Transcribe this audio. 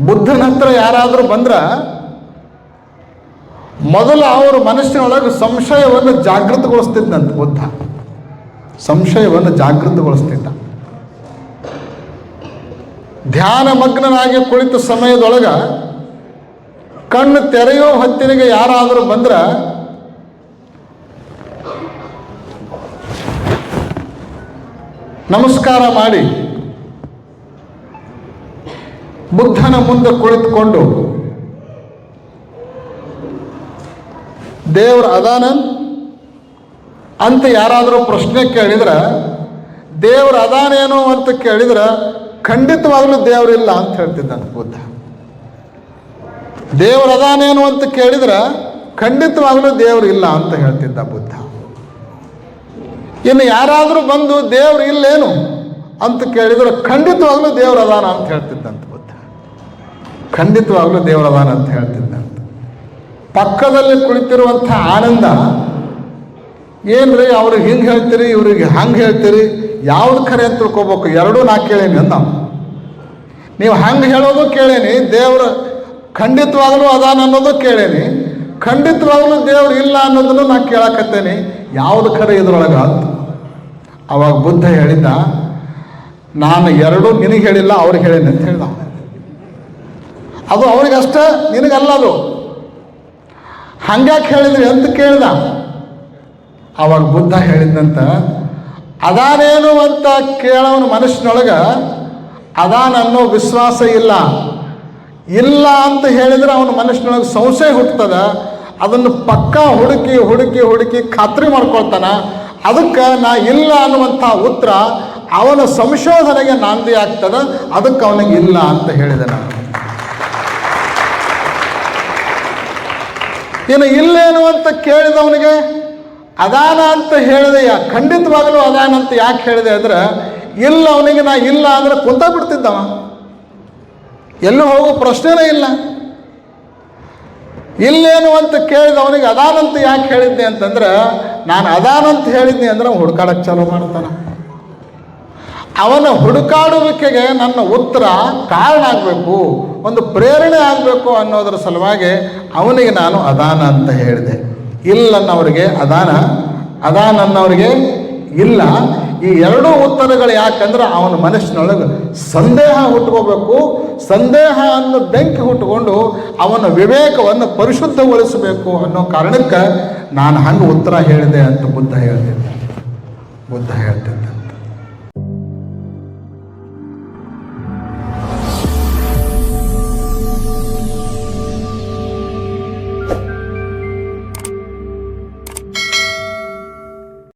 ಬುದ್ಧನ ಹತ್ರ ಯಾರಾದರೂ ಬಂದ್ರ ಮೊದಲು ಅವರು ಮನಸ್ಸಿನೊಳಗೆ ಸಂಶಯವನ್ನು ಜಾಗೃತಗೊಳಿಸ್ತಿದ್ದಂತ ಬುದ್ಧ. ಸಂಶಯವನ್ನು ಜಾಗೃತಗೊಳಿಸ್ತಿದ್ದ. ಧ್ಯಾನ ಮಗ್ನನಾಗಿ ಕುಳಿತ ಸಮಯದೊಳಗೆ ಕಣ್ಣು ತೆರೆಯೋ ಹೊತ್ತಿನಿಗೆ ಯಾರಾದರೂ ಬಂದ್ರ ನಮಸ್ಕಾರ ಮಾಡಿ. ಬುದ್ಧನ ಮುಂದೆ ಕುಳಿತುಕೊಂಡು ದೇವ್ರ ಅದಾನ ಅಂತ ಯಾರಾದರೂ ಪ್ರಶ್ನೆ ಕೇಳಿದ್ರೆ, ದೇವ್ರ ಅದಾನೇನು ಅಂತ ಕೇಳಿದ್ರೆ ಖಂಡಿತವಾಗ್ಲೂ ದೇವರಿಲ್ಲ ಅಂತ ಹೇಳ್ತಿದ್ದಾನೆ ಬುದ್ಧ. ದೇವ್ರ ಅದಾನೇನು ಅಂತ ಕೇಳಿದ್ರೆ ಖಂಡಿತವಾಗ್ಲೂ ದೇವ್ರು ಇಲ್ಲ ಅಂತ ಹೇಳ್ತಿದ್ದ ಬುದ್ಧ. ಇನ್ನು ಯಾರಾದರೂ ಬಂದು ದೇವ್ರು ಇಲ್ಲೇನು ಅಂತ ಕೇಳಿದ್ರೆ ಖಂಡಿತವಾಗ್ಲೂ ದೇವ್ರ ಅದಾನ ಅಂತ ಹೇಳ್ತಿದ್ದಂತ ಬುದ್ಧ. ಖಂಡಿತವಾಗ್ಲೂ ದೇವರದಾನ ಅಂತ ಹೇಳ್ತಿದ್ದ ಪಕ್ಕದಲ್ಲಿ ಕುಳಿತಿರುವಂಥ ಆನಂದ. ಏನ್ರಿ ಅವ್ರಿಗೆ ಹಿಂಗೆ ಹೇಳ್ತೀರಿ, ಇವ್ರಿಗೆ ಹಂಗೆ ಹೇಳ್ತೀರಿ, ಯಾವ್ದು ಖರೆ ಅಂತ ತಿಳ್ಕೊಬೇಕು? ಎರಡೂ ನಾ ಕೇಳೇನಿ ಅಂದ. ನೀವು ಹಂಗೆ ಹೇಳೋದು ಕೇಳೇನಿ, ದೇವ್ರ ಖಂಡಿತವಾಗಲೂ ಅದಾನ ಅನ್ನೋದು ಕೇಳೇನಿ. ಖಂಡಿತವಾಗಲೂ ದೇವ್ರು ಇಲ್ಲ ಅನ್ನೋದನ್ನು ನಾ ಕೇಳಕತ್ತೇನೆ. ಯಾವ್ದು ಖರೆ ಇದ್ರೊಳಗೆ ಅಂತ. ಅವಾಗ ಬುದ್ಧ ಹೇಳಿದ್ದ, ನಾನು ಎರಡೂ ನಿನಗೆ ಹೇಳಿಲ್ಲ ಅವ್ರಿಗೆ ಹೇಳೇನಿ ಅಂತ ಹೇಳ್ದ. ಅದು ಅವ್ರಿಗಷ್ಟೇ ನಿನಗಲ್ಲ ಅದು ಹಂಗ್ಯಾಕೆ ಹೇಳಿದ್ರಿ ಅಂತ ಕೇಳ್ದ. ಅವಾಗ ಬುದ್ಧ ಹೇಳಿದ್ದಂತ ಅದಾನೇನು ಅಂತ ಕೇಳೋನ ಅದಾನ ಅನ್ನೋ ವಿಶ್ವಾಸ ಇಲ್ಲ. ಇಲ್ಲ ಅಂತ ಹೇಳಿದ್ರೆ ಅವನ ಮನಸ್ಸಿನೊಳಗೆ ಸಂಶಯ ಹುಟ್ಟುತ್ತದ. ಅದನ್ನು ಪಕ್ಕಾ ಹುಡುಕಿ ಹುಡುಕಿ ಹುಡುಕಿ ಖಾತ್ರಿ ಮಾಡ್ಕೊಳ್ತಾನ. ಅದಕ್ಕೆ ನಾ ಇಲ್ಲ ಅನ್ನುವಂಥ ಉತ್ತರ ಅವನ ಸಂಶೋಧನೆಗೆ ನಾಂದಿ ಆಗ್ತದೆ. ಅದಕ್ಕೆ ಅವನಿಗೆ ಇಲ್ಲ ಅಂತ ಹೇಳಿದೆ ನಾನು. ಇನ್ನು ಇಲ್ಲೇನು ಅಂತ ಕೇಳಿದವನಿಗೆ ಅದಾನ ಅಂತ ಹೇಳಿದೆ, ಯಾ ಖಂಡಿತವಾಗಲೂ ಅದಾನ ಅಂತ ಯಾಕೆ ಹೇಳಿದೆ ಅಂದ್ರೆ, ಇಲ್ಲ ಅವನಿಗೆ ನಾ ಇಲ್ಲ ಅಂದ್ರೆ ಕುಂತ ಬಿಡ್ತಿದ್ದವ. ಎಲ್ಲೂ ಹೋಗೋ ಪ್ರಶ್ನೆನೇ ಇಲ್ಲ. ಇಲ್ಲೇನು ಅಂತ ಕೇಳಿದವನಿಗೆ ಅದಾನಂತ ಯಾಕೆ ಹೇಳಿದ್ನಿ ಅಂತಂದ್ರೆ, ನಾನು ಅದಾನಂತ ಹೇಳಿದ್ನಿ ಅಂದ್ರೆ ಹುಡುಕಾಡಕ್ಕೆ ಚಾಲೂ ಮಾಡ್ತಾನೆ. ಅವನ ಹುಡುಕಾಡುವಿಕೆಗೆ ನನ್ನ ಉತ್ತರ ಕಾರಣ ಆಗಬೇಕು, ಒಂದು ಪ್ರೇರಣೆ ಆಗಬೇಕು ಅನ್ನೋದರ ಸಲುವಾಗಿ ಅವನಿಗೆ ನಾನು ಅದಾನ ಅಂತ ಹೇಳಿದೆ. ಇಲ್ಲ ಅನ್ನೋರಿಗೆ ಅದಾನ ಅದಾನ ಅನ್ನೋರಿಗೆ ಇಲ್ಲ. ಈ ಎರಡೂ ಉತ್ತರಗಳು ಯಾಕಂದ್ರೆ ಅವನ ಮನಸ್ಸಿನೊಳಗೆ ಸಂದೇಹ ಹುಟ್ಕೋಬೇಕು. ಸಂದೇಹ ಅನ್ನೋ ಬೆಂಕಿ ಹುಟ್ಟುಕೊಂಡು ಅವನ ವಿವೇಕವನ್ನು ಪರಿಶುದ್ಧಗೊಳಿಸಬೇಕು ಅನ್ನೋ ಕಾರಣಕ್ಕೆ ನಾನು ಹಂಗೆ ಉತ್ತರ ಹೇಳಿದೆ ಅಂತ ಬುದ್ಧ ಹೇಳ್ತಿದ್ದೆ. ಬುದ್ಧ ಹೇಳ್ತಿದ್ದ.